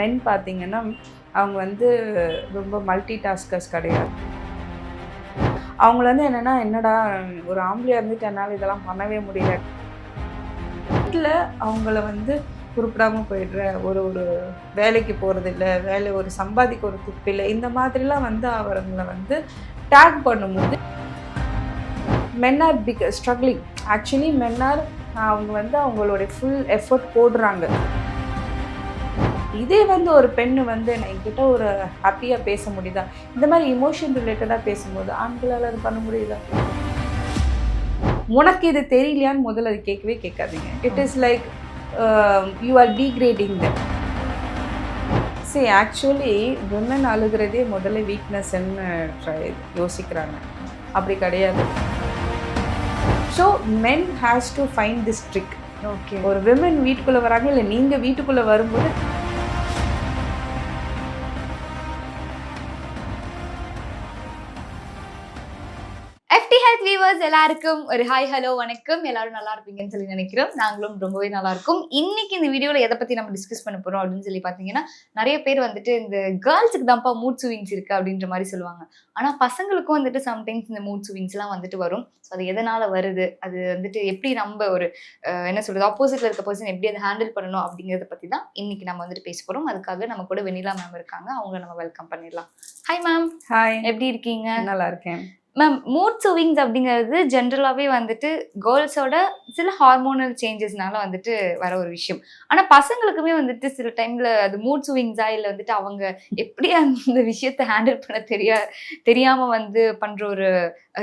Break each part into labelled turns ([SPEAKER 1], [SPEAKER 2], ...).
[SPEAKER 1] மென் பார்த்தீங்கன்னா அவங்க வந்து ரொம்ப மல்டி டாஸ்கர்ஸ் கிடையாது. அவங்கள வந்து என்னென்னா என்னடா ஒரு ஆம்பளையாக இருந்துட்டு என்னால் இதெல்லாம் பண்ணவே முடியல. வீட்டில் அவங்கள வந்து குறிப்பிடாமல் போயிடுற ஒரு ஒரு வேலைக்கு போகிறது இல்லை வேலை ஒரு சம்பாதிக்க ஒரு துப்பில்லை இந்த மாதிரிலாம் வந்து அவங்களை வந்து டேக் பண்ணும்போது men are big struggling actually men are அவங்க வந்து அவங்களுடைய ஃபுல் எஃபர்ட் போடுறாங்க. இதே வந்து ஒரு பெண்ணு வந்து என்கிட்ட ஒரு ஹாப்பியாக பேச முடியுதா? இந்த மாதிரி இமோஷன் ரிலேட்டடாக பேசும்போது ஆண்களால் அது பண்ண முடியுதா? உனக்கு இது தெரியலையான்னு முதல்ல அது கேட்கவே கேட்காதீங்க. It is like you are degrading the சரி ஆக்சுவலி விமன் அழுகிறதே முதல்ல வீக்னஸ்ன்னு யோசிக்கிறாங்க. அப்படி கிடையாது. So men has to find this trick
[SPEAKER 2] okay
[SPEAKER 1] ஒரு விமன் வீட்டுக்குள்ளே வராங்க இல்லை நீங்கள் வீட்டுக்குள்ளே வரும்போது
[SPEAKER 2] எஃப்டி ஹெல்த் வியூவர்ஸ் எல்லாருக்கும் ஒரு ஹாய் ஹலோ வணக்கம். எல்லாரும் நல்லா இருப்பீங்கன்னு சொல்லி நினைக்கிறோம். நாங்களும் ரொம்பவே நல்லா இருக்கும். இன்னைக்கு இந்த வீடியோல எதை பத்தி நம்ம டிஸ்கஸ் பண்ண போறோம் அப்படின்னு சொல்லி பாத்தீங்கன்னா நிறைய பேர் வந்துட்டு இந்த கேர்ள்ஸுக்கு தான்ப்பா மூட் ஸ்விங்ஸ் இருக்கு அப்படின்ற மாதிரி சொல்லுவாங்க. ஆனா பசங்களுக்கும் வந்துட்டு சம்டைம்ஸ் இந்த மூட் ஸ்விங்ஸ் எல்லாம் வந்துட்டு வரும். ஸோ அது எதனால வருது? அது வந்துட்டு எப்படி நம்ம ஒரு என்ன சொல்றது ஆப்போசிட்ல இருக்க பர்சன் எப்படி அதை ஹேண்டில் பண்ணணும் அப்படிங்கறத பத்தி தான் இன்னைக்கு நம்ம வந்துட்டு பேச போறோம். அதுக்காக நம்ம கூட வெனிலா மேம் இருக்காங்க. அவங்கள நம்ம வெல்கம் பண்ணிடலாம். ஹாய் மேம்
[SPEAKER 1] ஹாய்
[SPEAKER 2] எப்படி இருக்கீங்க?
[SPEAKER 1] நல்லா இருக்கேன்.
[SPEAKER 2] மேம் மூட் ஸ்விங்ஸ் அப்படிங்கிறது ஜென்ரலாகவே வந்துட்டு கேர்ள்ஸோட சில ஹார்மோனல் சேஞ்சஸ்னால வந்துட்டு வர ஒரு விஷயம். ஆனால் பசங்களுக்குமே வந்துட்டு சில டைமில் அது மூட் ஸ்விங்ஸா இல்லை வந்துட்டு அவங்க எப்படி அந்த விஷயத்தை ஹேண்டில் பண்ண தெரியா தெரியாமல் வந்து பண்ணுற ஒரு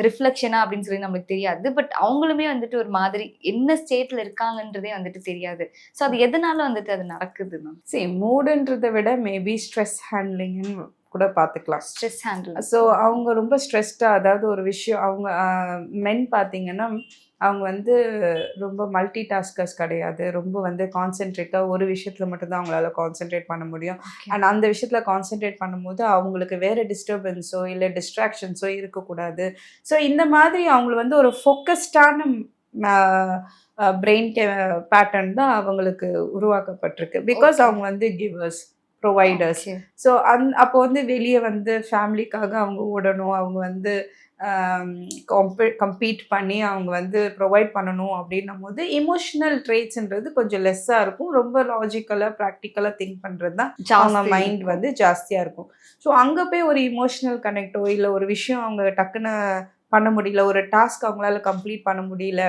[SPEAKER 2] ரிஃப்ளெக்ஷனா அப்படின்னு சொல்லி நம்மளுக்கு தெரியாது. பட் அவங்களுமே வந்துட்டு ஒரு மாதிரி என்ன ஸ்டேட்டில் இருக்காங்கன்றதே வந்துட்டு தெரியாது. ஸோ அது எதனால வந்துட்டு அது நடக்குது மேம்
[SPEAKER 1] சரி மூடுன்றதை விட மேபி ஸ்ட்ரெஸ் ஹேண்ட்லிங்னு கூட பார்த்துக்கலாம்
[SPEAKER 2] ஸ்ட்ரெஸ் ஹேண்டில்
[SPEAKER 1] ஸோ அவங்க ரொம்ப ஸ்ட்ரெஸ்டாக அதாவது ஒரு விஷயம் அவங்க மென் பார்த்தீங்கன்னா அவங்க வந்து ரொம்ப மல்டி டாஸ்கர்ஸ் கிடையாது. ரொம்ப வந்து கான்சென்ட்ரேட்டாக ஒரு விஷயத்தில் மட்டும்தான் அவங்களால கான்சென்ட்ரேட் பண்ண முடியும். அண்ட் அந்த விஷயத்தில் கான்சென்ட்ரேட் பண்ணும்போது அவங்களுக்கு வேறு டிஸ்டர்பன்ஸோ இல்லை டிஸ்ட்ராக்ஷன்ஸோ இருக்கக்கூடாது. ஸோ இந்த மாதிரி அவங்கள வந்து ஒரு ஃபோக்கஸ்டான பிரெயின் பேட்டர்ன் தான் அவங்களுக்கு உருவாக்கப்பட்டிருக்கு. பிகாஸ். அவங்க வந்து கிவர்ஸ் ப்ரொவைடர்ஸ் ஸோ அந் அப்போ வந்து வெளியே வந்து ஃபேமிலிக்காக அவங்க ஓடணும் அவங்க வந்து கம்பீட் பண்ணி அவங்க வந்து ப்ரொவைட் பண்ணணும் அப்படின்னும் போது இமோஷனல் ட்ரேட்ஸ்ன்றது கொஞ்சம் லெஸ்ஸாக இருக்கும். ரொம்ப லாஜிக்கலாக ப்ராக்டிக்கலாக திங்க் பண்ணுறது தான் அவங்க மைண்ட் வந்து ஜாஸ்தியாக இருக்கும். ஸோ அங்கே போய் ஒரு இமோஷனல் கனெக்டோ இல்லை ஒரு விஷயம் அவங்க டக்குன்னு பண்ண முடியல ஒரு டாஸ்க் அவங்களால கம்ப்ளீட் பண்ண முடியல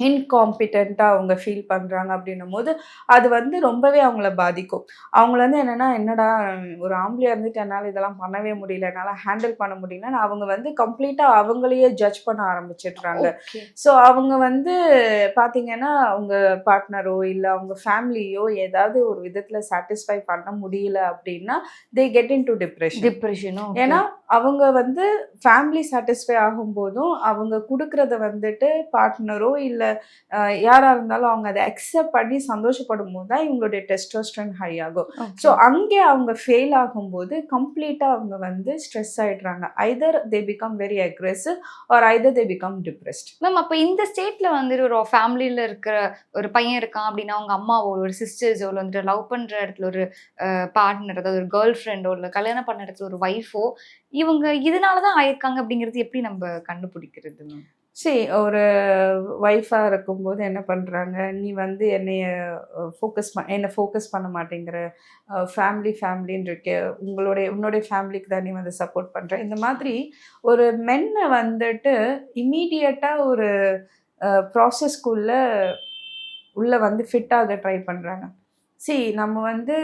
[SPEAKER 1] இன்காம்பிட்டண்ட்டாக அவங்க ஃபீல் பண்ணுறாங்க அப்படின்னும் போது அது வந்து ரொம்பவே அவங்கள பாதிக்கும். அவங்கள வந்து என்னென்னா என்னடா ஒரு ஆம்பளையாக இருந்துட்டு என்னால் இதெல்லாம் பண்ணவே முடியல என்னால் ஹேண்டில் பண்ண முடியலன்னு அவங்க வந்து கம்ப்ளீட்டாக அவங்களையே ஜட்ஜ் பண்ண ஆரம்பிச்சிடுறாங்க. ஸோ அவங்க வந்து பார்த்தீங்கன்னா அவங்க பார்ட்னரோ இல்லை அவங்க ஃபேமிலியோ ஏதாவது ஒரு விதத்தில் சாட்டிஸ்ஃபை பண்ண முடியல அப்படின்னா they get into depression
[SPEAKER 2] டிப்ரெஷனும்
[SPEAKER 1] ஏன்னா அவங்க வந்து ஃபேமிலி சாட்டிஸ்ஃபை ஆகும்போதும் அவங்க கொடுக்கறத வந்துட்டு பார்ட்னரோ இல்லை யாராக இருந்தாலும் அவங்க அதை அக்செப்ட் பண்ணி சந்தோஷப்படும் போது தான் இவங்களுடைய டெஸ்டோஸ்ட்ரன் ஹை ஆகும். ஸோ அங்கே அவங்க ஃபெயில் ஆகும்போது கம்ப்ளீட்டாக அவங்க வந்து ஸ்ட்ரெஸ் ஆயிடுறாங்க. Either they become very aggressive or either they become depressed
[SPEAKER 2] ma'am அப்போ இந்த ஸ்டேட்ல வந்துட்டு ஒரு ஃபேமிலியில இருக்கிற ஒரு பையன் இருக்கான் அப்படின்னா அவங்க அம்மாவோ ஒரு சிஸ்டர்ஸோ இல்லை வந்துட்டு லவ் பண்ற இடத்துல ஒரு பார்ட்னர் அதாவது ஒரு கேர்ள் ஃப்ரெண்டோ இல்லை கல்யாணம் பண்ண இடத்துல ஒரு ஒய்ஃபோ இவங்க இதனால தான் ஆயிருக்காங்க அப்படிங்கிறது எப்படி நம்ம கண்டுபிடிக்கிறது
[SPEAKER 1] சரி ஒரு ஒய்ஃபாக இருக்கும்போது என்ன பண்ணுறாங்க நீ வந்து என்னைய ஃபோக்கஸ் ப என்னை ஃபோக்கஸ் பண்ண மாட்டேங்கிற ஃபேமிலி ஃபேமிலின்னு இருக்கு. உங்களுடைய உன்னுடைய ஃபேமிலிக்கு தான் நீ வந்து சப்போர்ட் பண்ணுற இந்த மாதிரி ஒரு மென்னை வந்துட்டு இம்மீடியட்டாக ஒரு ப்ராசஸ்க்குள்ளே உள்ளே வந்து ஃபிட் ஆக ட்ரை பண்ணுறாங்க சி நம்ம வந்து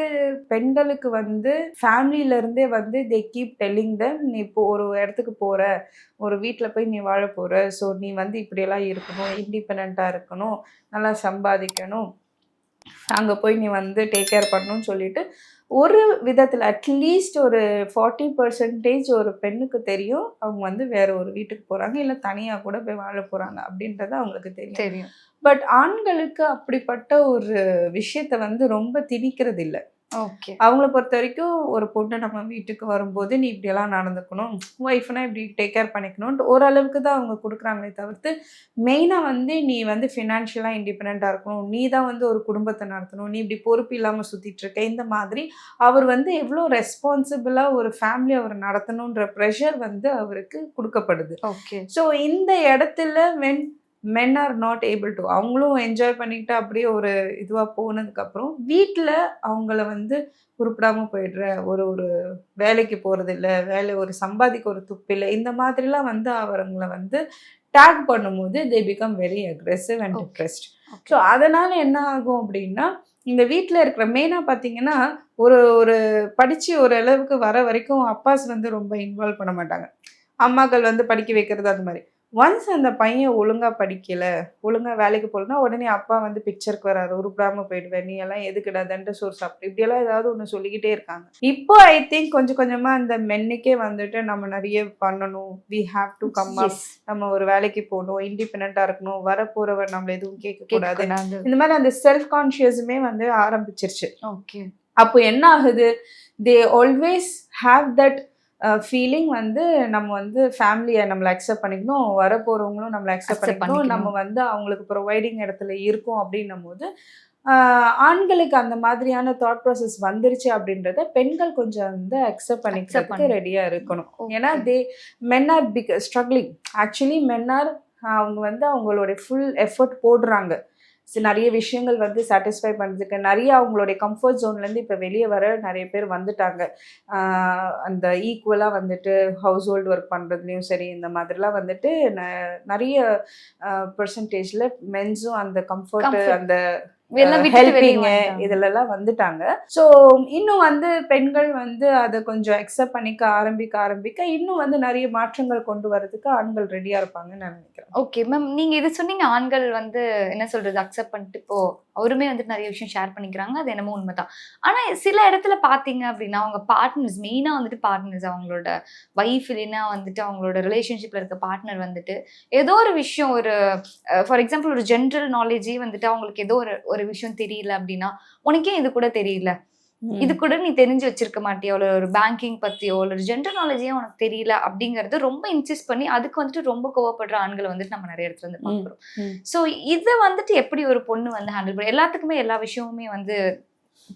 [SPEAKER 1] பெண்களுக்கு வந்து family-ல இருந்தே வந்து தே கீப் டெல்லிங் தம் நீ இப்போ ஒரு இடத்துக்கு போகிற ஒரு வீட்டில் போய் நீ வாழ போகிற ஸோ நீ வந்து இப்படியெல்லாம் இருக்கணும் இண்டிபெண்ட்டாக இருக்கணும் நல்லா சம்பாதிக்கணும். அங்கே போய் நீ வந்து டேக் கேர் பண்ணணும்னு சொல்லிட்டு ஒரு விதத்தில் அட்லீஸ்ட் ஒரு ஃபார்ட்டி பர்சன்டேஜ் ஒரு பெண்ணுக்கு தெரியும். அவங்க வந்து வேற ஒரு வீட்டுக்கு போகிறாங்க இல்லை தனியாக கூட போய் வாழ போகிறாங்க அப்படின்றது அவங்களுக்கு தெரியும்.
[SPEAKER 2] தெரியும்.
[SPEAKER 1] பட் ஆண்களுக்கு அப்படிப்பட்ட ஒரு விஷயத்தை வந்து ரொம்ப திணிக்கிறது இல்லை அவங்கள பொறுத்த வரைக்கும் ஒரு பொண்ணு நம்ம வீட்டுக்கு வரும்போது நீ இப்படியெல்லாம் நடந்துக்கணும் ஒய்ஃப்னா இப்படி டேக் கேர் பண்ணிக்கணும்ட்டு ஓரளவுக்கு தான் அவங்க கொடுக்குறாங்களே தவிர்த்து மெயினாக வந்து நீ வந்து ஃபினான்ஷியலாக இண்டிபெண்ட்டாக இருக்கணும் நீ தான் வந்து ஒரு குடும்பத்தை நடத்தணும் நீ இப்படி பொறுப்பு இல்லாமல் சுற்றிட்டு இருக்க இந்த மாதிரி அவர் வந்து எவ்வளோ ரெஸ்பான்சிபிளாக ஒரு ஃபேமிலி அவர் நடத்தணுன்ற ப்ரெஷர் வந்து அவருக்கு கொடுக்கப்படுது.
[SPEAKER 2] ஓகே.
[SPEAKER 1] ஸோ இந்த இடத்துல when men are not able to அவங்களும் என்ஜாய் பண்ணிக்கிட்டு அப்படியே ஒரு இதுவாக போனதுக்கப்புறம் வீட்டில் அவங்கள வந்து உருப்படாமல் போயிடுற ஒரு ஒரு வேலைக்கு போகிறதில்ல வேலை ஒரு சம்பாதிக்க ஒரு துப்பில்லை இந்த மாதிரிலாம் வந்து அவங்கள வந்து டேக் பண்ணும்போது they become very aggressive and. Depressed. So அதனால் என்ன ஆகும் அப்படின்னா இந்த வீட்டில் இருக்கிற மெயினாக பார்த்தீங்கன்னா ஒரு ஒரு படித்து ஒரு அளவுக்கு வர வரைக்கும் அப்பாஸ் வந்து ரொம்ப இன்வால்வ் பண்ண மாட்டாங்க அம்மாக்கள் வந்து படிக்க வைக்கிறது அது மாதிரி ஒன்ஸ் அந்த பையன் ஒழுங்கா படிக்கல ஒழுங்கா வேலைக்கு போகலன்னா உடனே அப்பா வந்து பிக்சருக்கு வராரு. உருப்படாம போயிடுவேன். நீ எல்லாம் எதுக்குடா தண்ட சோறு சாப்பிட்டு இப்படியெல்லாம் ஏதாவது ஒன்று சொல்லிக்கிட்டே இருக்காங்க. இப்போ ஐ திங்க் கொஞ்சம் கொஞ்சமா அந்த மென்னுக்கே வந்துட்டு நம்ம நிறைய பண்ணணும். We have to come up நம்ம ஒரு வேலைக்கு போகணும். இண்டிபெண்டா இருக்கணும். வரப்போறவர் நம்மள எதுவும் கேட்க கூடாது. இந்த மாதிரி அந்த செல்ஃப் கான்ஷியஸுமே வந்து ஆரம்பிச்சிருச்சு.
[SPEAKER 2] ஓகே
[SPEAKER 1] அப்போ என்ன ஆகுது? They always have that feeling வந்து நம்ம வந்து ஃபேமிலியை நம்மளை அக்செப்ட் பண்ணிக்கணும். வரப்போகிறவங்களும் நம்மளை அக்செப்ட் பண்ணிக்கணும். நம்ம வந்து அவங்களுக்கு ப்ரொவைடிங் இடத்துல இருக்கோம் அப்படின்னும் போது ஆண்களுக்கு அந்த மாதிரியான தாட் ப்ராசஸ் வந்துருச்சு அப்படின்றத பெண்கள் கொஞ்சம் வந்து அக்செப்ட் பண்ணிக்கிறதுக்கு
[SPEAKER 2] பண்ணி-
[SPEAKER 1] ரெடியாக இருக்கணும். ஏன்னா they men are big struggling actually men are அவங்க வந்து அவங்களுடைய ஃபுல் எஃபர்ட் போடுறாங்க. நிறைய விஷயங்கள் வந்து சாட்டிஸ்ஃபை பண்ணுறதுக்கு நிறைய அவங்களுடைய கம்ஃபர்ட் ஜோன்லேருந்து இப்போ வெளியே வர நிறைய பேர் வந்துட்டாங்க அந்த ஈக்குவலாக வந்துட்டு ஹவுஸ் ஹோல்டு ஒர்க் பண்ணுறதுலையும் சரி இந்த மாதிரிலாம் வந்துட்டு நிறைய பெர்சன்டேஜில் மென்ஸும் அந்த கம்ஃபர்ட். அந்த
[SPEAKER 2] எல்லாம் விட்டுட்டு வெளிய
[SPEAKER 1] ஹெல்பிங்
[SPEAKER 2] வந்துட்டாங்க.
[SPEAKER 1] இதுலலாம் வந்துட்டாங்க. ஸோ இன்னும் வந்து பெண்கள் வந்து அதை கொஞ்சம் அக்செப்ட் பண்ணிக்க ஆரம்பிக்க ஆரம்பிக்க இன்னும் வந்து நிறைய மாற்றங்கள் கொண்டு வரதுக்கு ஆண்கள் ரெடியா இருப்பாங்கன்னு நான் நினைக்கிறேன்.
[SPEAKER 2] ஓகே மேம் நீங்க இது சொன்னீங்க ஆண்கள் வந்து என்ன சொல்றது அக்செப்ட் பண்ணிட்டு இப்போ அவருமே வந்துட்டு நிறைய விஷயம் ஷேர் பண்ணிக்கிறாங்க. அது என்னமோ உண்மைதான். ஆனா சில இடத்துல பாத்தீங்க அப்படின்னா அவங்க பார்ட்னர்ஸ் மெயினா வந்துட்டு பார்ட்னர்ஸ் அவங்களோட வைஃப் இல்லைன்னா வந்துட்டு அவங்களோட ரிலேஷன்ஷிப்ல இருக்க பார்ட்னர் வந்துட்டு ஏதோ ஒரு விஷயம் ஒரு ஃபார் எக்ஸாம்பிள் ஒரு ஜென்ரல் நாலேஜே வந்துட்டு அவங்களுக்கு ஏதோ ஒரு ஒரு விஷயம் தெரியல அப்படின்னா உனக்கே இது கூட தெரியல. இது கூட நீ தெரிஞ்சு வச்சிருக்க மாட்டியோ? இல்ல ஒரு பேங்கிங் பத்தியோ? இல்ல ஒரு ஜென்ரல் நாலேஜே உனக்கு தெரியல அப்படிங்கறது ரொம்ப இன்சிஸ்ட் பண்ணி அதுக்கு வந்துட்டு ரொம்ப கோவப்படுற ஆண்களை வந்துட்டு நம்ம நிறைய இடத்துல இருந்து பாக்குறோம். சோ இதை வந்துட்டு எப்படி ஒரு பொண்ணு வந்து ஹேண்டில் பண்ண எல்லாத்துக்குமே எல்லா விஷயமுமே வந்து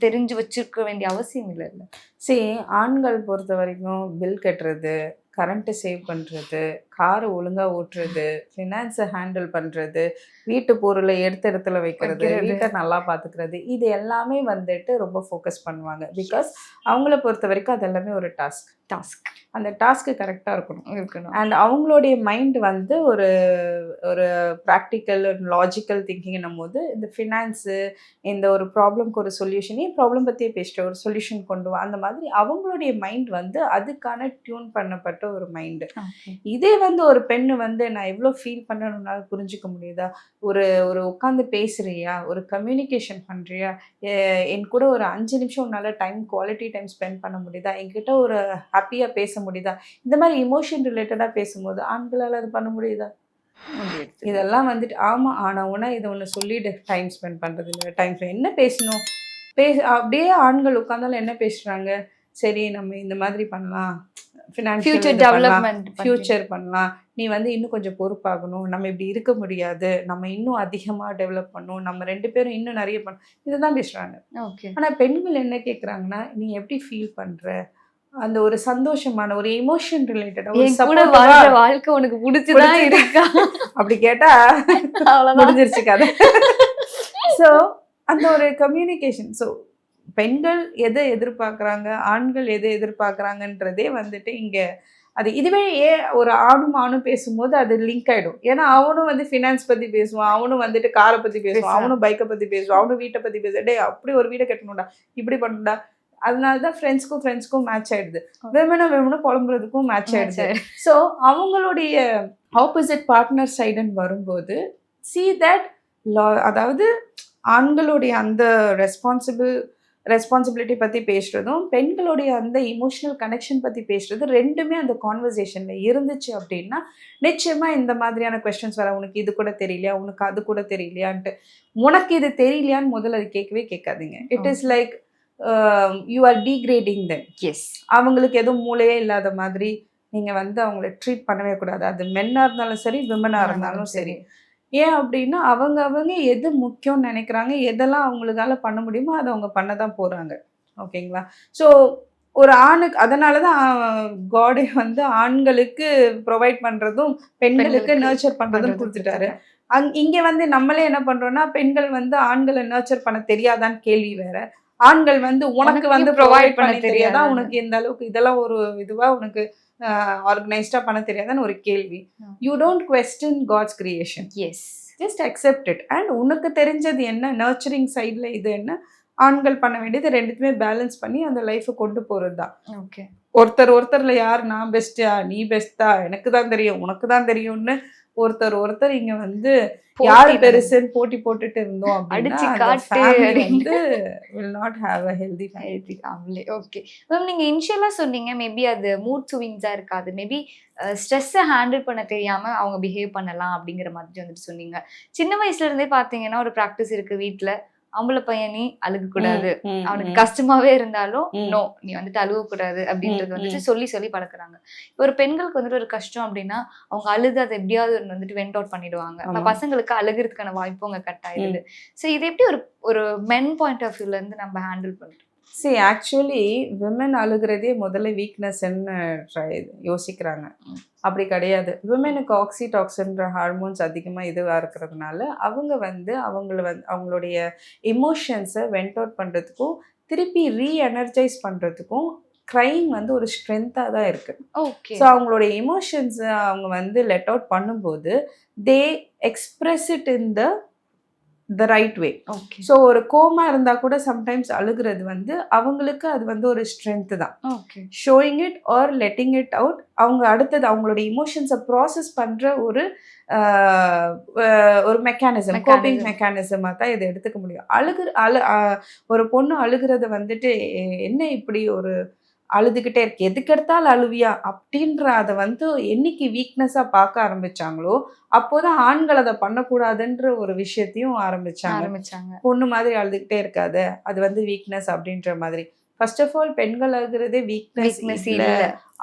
[SPEAKER 2] தெரிஞ்சு வச்சிருக்க வேண்டிய அவசியம் இல்லை இல்ல?
[SPEAKER 1] சரி ஆண்கள் பொறுத்த வரைக்கும் பில் கட்டுறது கரண்ட்டை சேவ் பண்ணுறது காரை ஒழுங்காக ஓட்டுறது ஃபினான்ஸை ஹேண்டில் பண்ணுறது வீட்டு பொருளை எடுத்த இடத்துல வைக்கிறது. வீட்டை நல்லா பார்த்துக்கிறது இது எல்லாமே வந்துட்டு ரொம்ப ஃபோக்கஸ் பண்ணுவாங்க. பிகாஸ் அவங்கள பொறுத்த வரைக்கும் அது எல்லாமே ஒரு டாஸ்க்
[SPEAKER 2] டாஸ்க்
[SPEAKER 1] அந்த டாஸ்க்கு கரெக்டாக இருக்கணும்.
[SPEAKER 2] இருக்கணும்.
[SPEAKER 1] அண்ட் அவங்களுடைய மைண்ட் வந்து ஒரு ஒரு ப்ராக்டிக்கல் லாஜிக்கல் திங்கிங்னும் போது இந்த ஃபினான்ஸு இந்த ஒரு ப்ராப்ளம்க்கு ஒரு சொல்யூஷன் ப்ராப்ளம் பற்றியே பேசிட்ட ஒரு சொல்யூஷன் கொண்டு வா அந்த மாதிரி அவங்களுடைய மைண்ட் வந்து அதுக்கான டியூன் பண்ணப்பட்ட ஒரு மைண்டு. இதே வந்து ஒரு பெண்ணு வந்து நான் எவ்வளோ ஃபீல் பண்ணணும்னால புரிஞ்சுக்க முடியுதா? ஒரு ஒரு உட்காந்து பேசுறியா? ஒரு கம்யூனிகேஷன் பண்ணுறியா என் கூட ஒரு அஞ்சு நிமிஷம் உன்னால டைம் குவாலிட்டி டைம் ஸ்பெண்ட் பண்ண முடியுதா? என்கிட்ட ஒரு ஹாப்பியாக பேச முடியுதா? இந்த மாதிரி இமோஷன் ரிலேட்டடாக பேசும்போது ஆண்களால் அது பண்ண முடியுதா? இதெல்லாம் வந்துட்டு ஆமாம் ஆனால் உனா இதை ஒன்று சொல்லிடு. டைம் ஸ்பெண்ட் பண்ணுறது இல்லை டைம் என்ன பேசணும்? பேச அப்படியே ஆண்கள் உட்காந்தாலும் என்ன பேசுகிறாங்க சரி நம்ம இந்த மாதிரி பண்ணலாம்.
[SPEAKER 2] ஃபியூச்சர் டெவலப்மெண்ட்
[SPEAKER 1] ஃபியூச்சர் பண்ணலாம் நீ வந்து இன்னும் கொஞ்சம் பொறுப்பாகணும். நம்ம இப்படி இருக்க முடியாது. நம்ம இன்னும் அதிகமாக டெவலப் பண்ணணும். நம்ம ரெண்டு பேரும் இன்னும் நிறைய பண்ணணும் இதுதான் பேசுகிறாங்க
[SPEAKER 2] ஓகே
[SPEAKER 1] ஆனால் பெண்கள் என்ன கேட்குறாங்கன்னா நீ எப்படி ஃபீல் பண்ணுற அந்த ஒரு சந்தோஷமான ஒரு எமோஷன்
[SPEAKER 2] என் கூட வாழ்ற வாழ்க்கை உனக்கு பிடிச்சுதான். இருக்கா?
[SPEAKER 1] அப்படி கேட்டா
[SPEAKER 2] அவ்வளவுதான்.
[SPEAKER 1] முடிஞ்சிருச்சு கதை. ஸோ அந்த ஒரு கம்யூனிகேஷன் ஸோ பெண்கள் எதை எதிர்பார்க்குறாங்க? ஆண்கள் எதை எதிர்பார்க்குறாங்கன்றதே வந்துட்டு இங்கே அது இதுவே ஏ ஒரு ஆணும் ஆணும் பேசும்போது அது லிங்க் ஆயிடும். ஏன்னா அவனும் வந்து ஃபினான்ஸ் பத்தி பேசுவான் அவனும் வந்துட்டு காரை பத்தி பேசுவான். அவனும் பைக்கை பத்தி பேசுவான் அவனும் வீட்டை பத்தி பேசுவான். டேய் அப்படி ஒரு வீடை கட்டணும்டா இப்படி பண்ணணும்டா. அதனால தான் ஃப்ரெண்ட்ஸ்க்கும் ஃப்ரெண்ட்ஸ்க்கும் மேட்ச் ஆயிடுது. வெமனும் வெமனும் புலம்புறதுக்கும் மேட்ச் ஆயிடுது. ஸோ அவங்களுடைய ஆப்போசிட் பார்ட்னர் சைடுன்னு வரும்போது சி தட் லா அதாவது ஆண்களுடைய அந்த ரெஸ்பான்சிபிள் ரெஸ்பான்சிபிலிட்டி பற்றி பேசுகிறதும் பெண்களுடைய அந்த இமோஷனல் கனெக்ஷன் பற்றி பேசுறது ரெண்டுமே அந்த கான்வர்சேஷனில் இருந்துச்சு அப்படின்னா நிச்சயமாக இந்த மாதிரியான கொஸ்டின்ஸ் வர உனக்கு இது கூட தெரியலையா? உனக்கு அது கூட தெரியலையான்ட்டு. உனக்கு இது தெரியலையான்னு முதல்ல அது கேட்கவே கேட்காதீங்க. It is like you are degrading them
[SPEAKER 2] as
[SPEAKER 1] அவங்களுக்கு எதுவும் மூளையே இல்லாத மாதிரி நீங்க வந்து அவங்கள ட்ரீட் பண்ணவே கூடாது. அது மென்னா இருந்தாலும் சரி விமனா இருந்தாலும் சரி. ஏன் அப்படின்னா அவங்க அவங்க எது முக்கியம்னு நினைக்கிறாங்க எதெல்லாம் அவங்களுக்கால பண்ண முடியுமோ அதை அவங்க பண்ண தான் போறாங்க. ஓகேங்களா? ஸோ ஒரு ஆணுக்கு அதனால தான் காடே வந்து ஆண்களுக்கு ப்ரொவைட் பண்றதும் பெண்களுக்கு நர்ச்சர் பண்றதும்
[SPEAKER 2] பண்றது
[SPEAKER 1] கொடுத்துட்டாரு. அங் இங்க வந்து நம்மளே என்ன பண்றோம்னா பெண்கள் வந்து ஆண்களை நர்ச்சர் பண்ண தெரியாதான்னு கேள்வி வேற. ஆண்கள் வந்து உனக்கு வந்து ப்ரொவைட்
[SPEAKER 2] பண்ண
[SPEAKER 1] பண்ண தெரியாதா?
[SPEAKER 2] தெரியாதா?
[SPEAKER 1] உனக்கு இந்த அளவுக்கு இதெல்லாம் ஒரு இதுவா உனக்கு ஆர்கனைஸ்டா பண்ண தெரியாதான்னு ஒரு கேள்வி. You don't question God's creation
[SPEAKER 2] yes
[SPEAKER 1] just accept it and உனக்கு தெரிஞ்சது என்ன? நர்ச்சரிங் சைடில் இது என்ன? ஆண்கள் பண்ண வேண்டியது ரெண்டுத்துமே பேலன்ஸ் பண்ணி அந்த லைஃப்பை கொண்டு போகிறது தான்
[SPEAKER 2] ஓகே
[SPEAKER 1] ஒருத்தர் ஒருத்தர்ல யார் நான் பெஸ்டா நீ பெஸ்டா எனக்கு தான் தெரியும் உனக்கு தான் தெரியும்னு ஒருத்தர் ஒருத்தர் இங்க வந்து யாரு பெருசுன்னு போட்டி போட்டுட்டு இருந்தோம்
[SPEAKER 2] அடிச்சு காட்டு.
[SPEAKER 1] வந்து will not have a healthy
[SPEAKER 2] family okay ma'am நீங்க இனிஷியலா சொன்னீங்க மேபி அது மூட் ஸ்விங்ஸா இருக்காது. மேபி ஸ்ட்ரெஸ்ஸை ஹேண்டில் பண்ண தெரியாம அவங்க பிஹேவ் பண்ணலாம் அப்படிங்கிற மாதிரி வந்துட்டு சொன்னீங்க. சின்ன வயசுல இருந்தே பாத்தீங்கன்னா ஒரு ப்ராக்டிஸ் இருக்கு வீட்ல. ஆம்பளை பையன் நீ அழுக கூடாது அவனுக்கு கஷ்டமாவே இருந்தாலும். நோ நீ வந்துட்டு அழுக கூடாது அப்படின்றது வந்துட்டு சொல்லி சொல்லி பழக்குறாங்க ஒரு பெண்களுக்கு வந்துட்டு ஒரு கஷ்டம் அப்படின்னா அவங்க அழுது அதை எப்படியாவது வந்துட்டு வெண்ட் அவுட் பண்ணிடுவாங்க. பசங்களுக்கு அழுகிறதுக்கான வாய்ப்பு அங்க கட் ஆயிடுது ஸோ இது எப்படி ஒரு ஒரு மென் பாயிண்ட் ஆஃப் வியூல இருந்து நம்ம ஹேண்டில் பண்றோம்?
[SPEAKER 1] சி ஆக்சுவலி விமன் அழுகிறதே முதல்ல வீக்னஸ்ன்னு யோசிக்கிறாங்க. அப்படி கிடையாது. விமனுக்கு ஆக்சிடாக்சின்ற ஹார்மோன்ஸ் அதிகமாக இதுவாக இருக்கிறதுனால அவங்க வந்து அவங்கள வந்து அவங்களுடைய எமோஷன்ஸை வெண்ட் அவுட் பண்ணுறதுக்கும் திருப்பி ரீ எனர்ஜைஸ் பண்ணுறதுக்கும் க்ரைம் வந்து ஒரு ஸ்ட்ரென்த்தாக தான் இருக்குது
[SPEAKER 2] ஓகே
[SPEAKER 1] ஸோ அவங்களோட எமோஷன்ஸ் அவங்க வந்து லெட் அவுட் பண்ணும்போது they express it in the the right way
[SPEAKER 2] okay
[SPEAKER 1] so ஒரு கோமா இருந்தால் கூட சம்டைம்ஸ் அழுகிறது வந்து அவங்களுக்கு அது வந்து ஒரு ஸ்ட்ரென்த்து தான்.
[SPEAKER 2] Okay
[SPEAKER 1] showing it or letting it out அவங்க அடுத்தது அவங்களோட இமோஷன்ஸை ப்ராசஸ் பண்ணுற ஒரு ஒரு மெக்கானிசம். கோப்பிங் மெக்கானிசமாக தான் இதை எடுத்துக்க முடியும். அழுகு அழு ஒரு பொண்ணு அழுகிறத வந்துட்டு என்ன இப்படி ஒரு அழுதுகிட்டே இருக்கு. எதுக்கு எடுத்தாலும் அழுவியா? அப்படின்ற அதை வந்து என்னைக்கு வீக்னஸாக பார்க்க ஆரம்பிச்சாங்களோ அப்போதான் ஆண்கள் அதை பண்ணக்கூடாதுன்ற ஒரு விஷயத்தையும் ஆரம்பிச்சாங்க.
[SPEAKER 2] ஆரம்பிச்சாங்க.
[SPEAKER 1] பொண்ணு மாதிரி அழுதுகிட்டே இருக்காது அது வந்து வீக்னஸ் அப்படின்ற மாதிரி. ஃபர்ஸ்ட் ஆஃப் ஆல் பெண்கள் அழுகிறதே வீக்னஸ் இல்ல.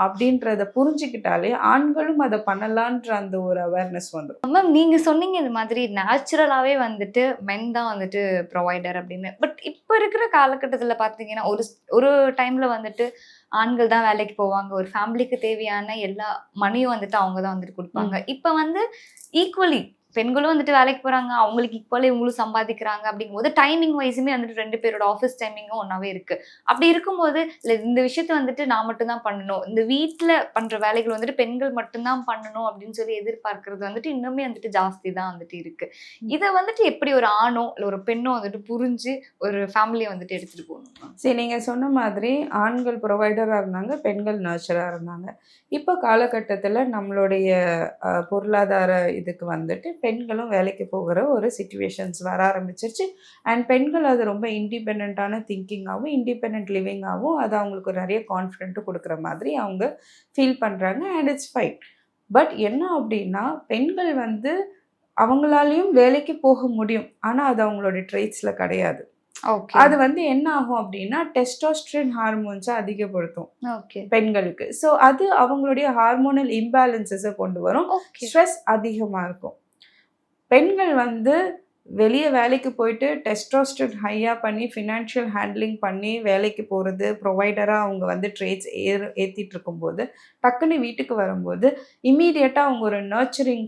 [SPEAKER 1] அப்படின்றத புரிஞ்சுக்கிட்டாலே ஆண்களும் அதை பண்ணலான்ற அந்த ஒரு அவேர்னஸ் வந்துடும்
[SPEAKER 2] மேம் நீங்க சொன்னீங்க இது மாதிரி நேச்சுரலாவே வந்துட்டு மென் தான் வந்துட்டு ப்ரொவைடர் அப்படின்னு. பட் இப்போ இருக்கிற காலகட்டத்துல பாத்தீங்கன்னா ஒரு ஒரு டைம்ல வந்துட்டு ஆண்கள் தான் வேலைக்கு போவாங்க. ஒரு ஃபேமிலிக்கு தேவையான எல்லா மணியும் வந்துட்டு அவங்க தான் வந்துட்டு கொடுப்பாங்க. இப்போ வந்து ஈக்குவலி பெண்களும் வந்துட்டு வேலைக்கு போறாங்க. அவங்களுக்கு ஈக்குவலி இவங்களும் சம்பாதிக்கிறாங்க அப்படிங்கும்போது டைமிங் வைஸுமே வந்துட்டு ரெண்டு பேரோட ஆஃபீஸ் டைமிங்கும் ஒன்றாவே இருக்கு. அப்படி இருக்கும்போது இல்ல இந்த விஷயத்த வந்துட்டு நான் மட்டும்தான் பண்ணணும். இந்த வீட்ல பண்ற வேலைகள் வந்துட்டு பெண்கள் மட்டும்தான் பண்ணணும் அப்படின்னு சொல்லி எதிர்பார்க்கறது வந்துட்டு இன்னுமே வந்துட்டு ஜாஸ்தி தான் வந்துட்டு இருக்கு. இதை வந்துட்டு எப்படி ஒரு ஆணோ இல்ல ஒரு பெண்ணோ வந்துட்டு புரிஞ்சு ஒரு ஃபேமிலியை வந்துட்டு எடுத்துட்டு போகணும்?
[SPEAKER 1] சரி நீங்கள் சொன்ன மாதிரி ஆண்கள் ப்ரொவைடராக இருந்தாங்க பெண்கள் நர்ச்சராக இருந்தாங்க. இப்போ காலகட்டத்தில் நம்மளுடைய பொருளாதார இதுக்கு வந்துட்டு பெண்களும் வேலைக்கு போகிற ஒரு சுச்சுவேஷன்ஸ் வர ஆரம்பிச்சிருச்சு. அண்ட் பெண்கள் அது ரொம்ப இண்டிபெண்ட்டான திங்கிங்காகவும் இண்டிபெண்ட் லிவிங்காகவும் அது அவங்களுக்கு ஒரு நிறைய கான்ஃபிடென்ட்டு கொடுக்குற மாதிரி அவங்க ஃபீல் பண்ணுறாங்க அண்ட் இட்ஸ் ஃபைன் பட் என்ன அப்படின்னா பெண்கள் வந்து அவங்களாலையும் வேலைக்கு போக முடியும். ஆனால் அது அவங்களோட ட்ரெய்ட்ஸில் கிடையாது.
[SPEAKER 2] ஓகே
[SPEAKER 1] அது வந்து என்ன ஆகும் அப்படின்னா டெஸ்டோஸ்ட்ரின் ஹார்மோன்ஸை அதிகப்படுத்தும்.
[SPEAKER 2] ஓகே
[SPEAKER 1] பெண்களுக்கு. ஸோ அது அவங்களுடைய ஹார்மோனல் இம்பேலன்சஸை கொண்டு வரும். ஸ்ட்ரெஸ் அதிகமாக இருக்கும். பெண்கள் வந்து வெளியே வேலைக்கு போயிட்டு டெஸ்ட்ரோஸ்டட் ஹையாக பண்ணி ஃபினான்ஷியல் ஹேண்ட்லிங் பண்ணி வேலைக்கு போகிறது ப்ரொவைடராக அவங்க வந்து ட்ரேட்ஸ் ஏறு ஏற்றிட்டு இருக்கும்போது டக்குன்னு வீட்டுக்கு வரும்போது இம்மீடியட்டாக அவங்க ஒரு நர்ச்சரிங்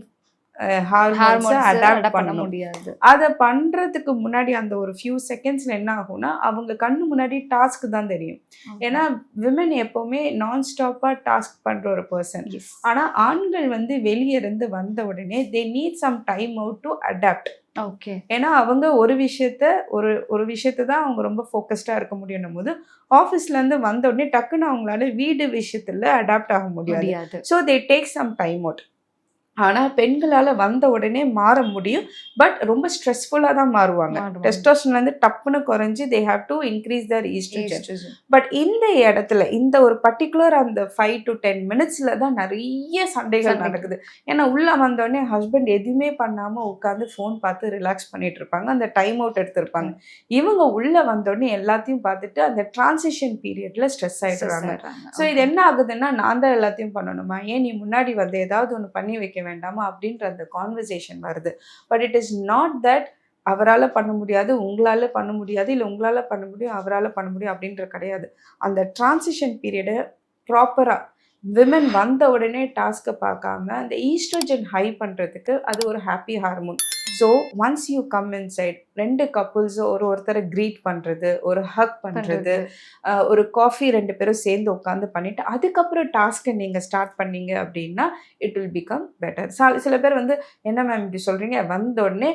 [SPEAKER 1] ஹார்மோன்ஸை அடாப்ட்
[SPEAKER 2] பண்ண முடியாது.
[SPEAKER 1] அதை பண்ணுறதுக்கு முன்னாடி அந்த ஒரு ஃபியூ செகண்ட்ஸில் என்ன ஆகும்னா அவங்க கண்ணு முன்னாடி டாஸ்க் தான் தெரியும். ஏன்னா விமன் எப்போவுமே நான் ஸ்டாப்பாக டாஸ்க் பண்ணுற ஒரு பர்சன் ஆனால் ஆண்கள் வந்து வெளியே இருந்து வந்த உடனே they need some time out to adapt
[SPEAKER 2] okay
[SPEAKER 1] ஏன்னா அவங்க ஒரு விஷயத்த ஒரு ஒரு விஷயத்த தான் அவங்க ரொம்ப ஃபோக்கஸ்டாக இருக்க முடியும் போது ஆஃபீஸ்லேருந்து வந்த உடனே டக்குன்னு அவங்களால வீடு விஷயத்தில் அடாப்ட் ஆக முடியாது.
[SPEAKER 2] முடியாது.
[SPEAKER 1] So they take some time out ஆனால் பெண்களால் வந்த உடனே மாற முடியும். பட் ரொம்ப ஸ்ட்ரெஸ்ஃபுல்லாக தான் மாறுவாங்க.
[SPEAKER 2] மாறுவாங்க.
[SPEAKER 1] டெஸ்டோஸ்டன் வந்து டப்புன்னு குறைஞ்சி they have to increase their estrogen. But இந்த இடத்துல இந்த ஒரு பர்டிகுலர் அந்த ஃபைவ் டு டென் மினிட்ஸில் தான் நிறைய சண்டைகள். நடக்குது. ஏன்னா உள்ளே வந்தோடனே ஹஸ்பண்ட் எதுவுமே பண்ணாமல் உட்காந்து ஃபோன் பார்த்து ரிலாக்ஸ் பண்ணிட்டு இருப்பாங்க. அந்த டைம் அவுட் எடுத்திருப்பாங்க. இவங்க உள்ளே வந்தோடனே எல்லாத்தையும் பார்த்துட்டு அந்த டிரான்சிஷன் பீரியட்ல ஸ்ட்ரெஸ் ஆயிடுறாங்க. ஸோ இது என்ன ஆகுதுன்னா நான் தான் எல்லாத்தையும் பண்ணணுமா? ஏன் நீ முன்னாடி வந்து ஏதாவது ஒன்று பண்ணி வைக்க வேண்டாமா அப்படின்ற அந்த கான்வர்சேஷன் வருது. But it is not that அவரால் பண்ண முடியாது உங்களால் பண்ண முடியாது இல்லை உங்களால் பண்ண முடியும் அவரால் பண்ண முடியும் அப்படின்ற கிடையாது. அந்த டிரான்சிஷன் பீரியடை ப்ராப்பராக விமன் வந்த உடனே டாஸ்க்கை பார்க்காம அந்த ஈஸ்ட்ரோஜன் ஹை பண்ணுறதுக்கு அது ஒரு happy hormone so once you come inside ரெண்டு கப்புள்ஸும் ஒரு ஒருத்தரை க்ரீட் பண்ணுறது ஒரு ஹக் பண்ணுறது ஒரு காஃபி ரெண்டு பேரும் சேர்ந்து உட்காந்து பண்ணிட்டு அதுக்கப்புறம் டாஸ்க்கை நீங்கள் ஸ்டார்ட் பண்ணீங்க அப்படின்னா இட் வில் பிகம் பெட்டர் சில பேர் வந்து என்ன மேம் இப்படி சொல்கிறீங்க வந்த உடனே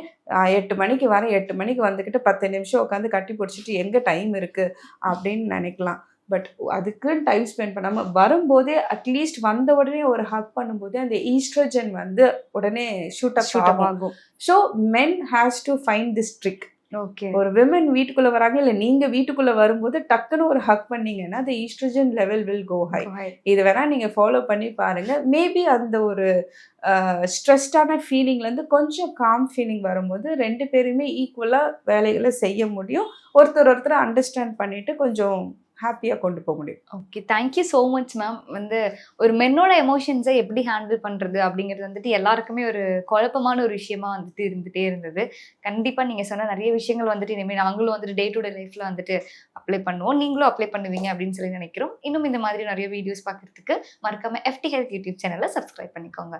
[SPEAKER 1] எட்டு மணிக்கு வரேன் எட்டு மணிக்கு வந்துக்கிட்டு பத்து நிமிஷம் உட்காந்து கட்டி பிடிச்சிட்டு எங்கே டைம் இருக்குது அப்படின்னு நினைக்கலாம். பட் அதுக்குன்னு டைம் ஸ்பெண்ட் பண்ணாமல் வரும்போதே அட்லீஸ்ட் வந்த உடனே ஒரு ஹக் பண்ணும்போதே அந்த ஈஸ்ட்ரோஜன் வந்து உடனே ஷூட் அப்
[SPEAKER 2] up
[SPEAKER 1] ஆகும்
[SPEAKER 2] ஆகும்.
[SPEAKER 1] So men has to find this trick
[SPEAKER 2] Okay.
[SPEAKER 1] ஒரு விமன் வீட்டுக்குள்ள வராங்க இல்ல நீங்க வீட்டுக்குள்ள வரும்போது டக்குன்னு ஒரு ஹக் பண்ணீங்கன்னா the estrogen level will go high. இது வேணா நீங்க ஃபாலோ பண்ணி பாருங்க மேபி அந்த ஒரு ஸ்ட்ரெஸ்டான ஃபீலிங்ல இருந்து கொஞ்சம் காம் ஃபீலிங் வரும்போது ரெண்டு பேருமே ஈக்குவலா வேலைகளை செய்ய முடியும் ஒருத்தர் ஒருத்தர் அண்டர்ஸ்டாண்ட் பண்ணிட்டு கொஞ்சம் ஹாப்பியாக கொண்டு போக முடியும்.
[SPEAKER 2] Okay thank you so much ma'am வந்து ஒரு மென்னோட எமோஷன்ஸை எப்படி ஹேண்டில் பண்ணுறது அப்படிங்கிறது வந்துட்டு எல்லாருக்குமே ஒரு குழப்பமான ஒரு விஷயமா வந்துட்டு இருந்துகிட்டே இருந்தது. கண்டிப்பாக நீங்கள் சொன்ன நிறைய விஷயங்கள் வந்துட்டு இனிமேல் நாங்களும் வந்துட்டு டே டு டே லைஃப்பில் வந்துட்டு அப்ளை பண்ணுவோம். நீங்களும் அப்ளை பண்ணுவீங்க அப்படின்னு சொல்லி நினைக்கிறோம். இன்னும் இந்த மாதிரி நிறைய வீடியோஸ் பார்க்குறதுக்கு மறக்காம எஃப்டி ஹெல்த் யூடியூப் சேனலை சப்ஸ்கிரைப் பண்ணிக்கோங்க.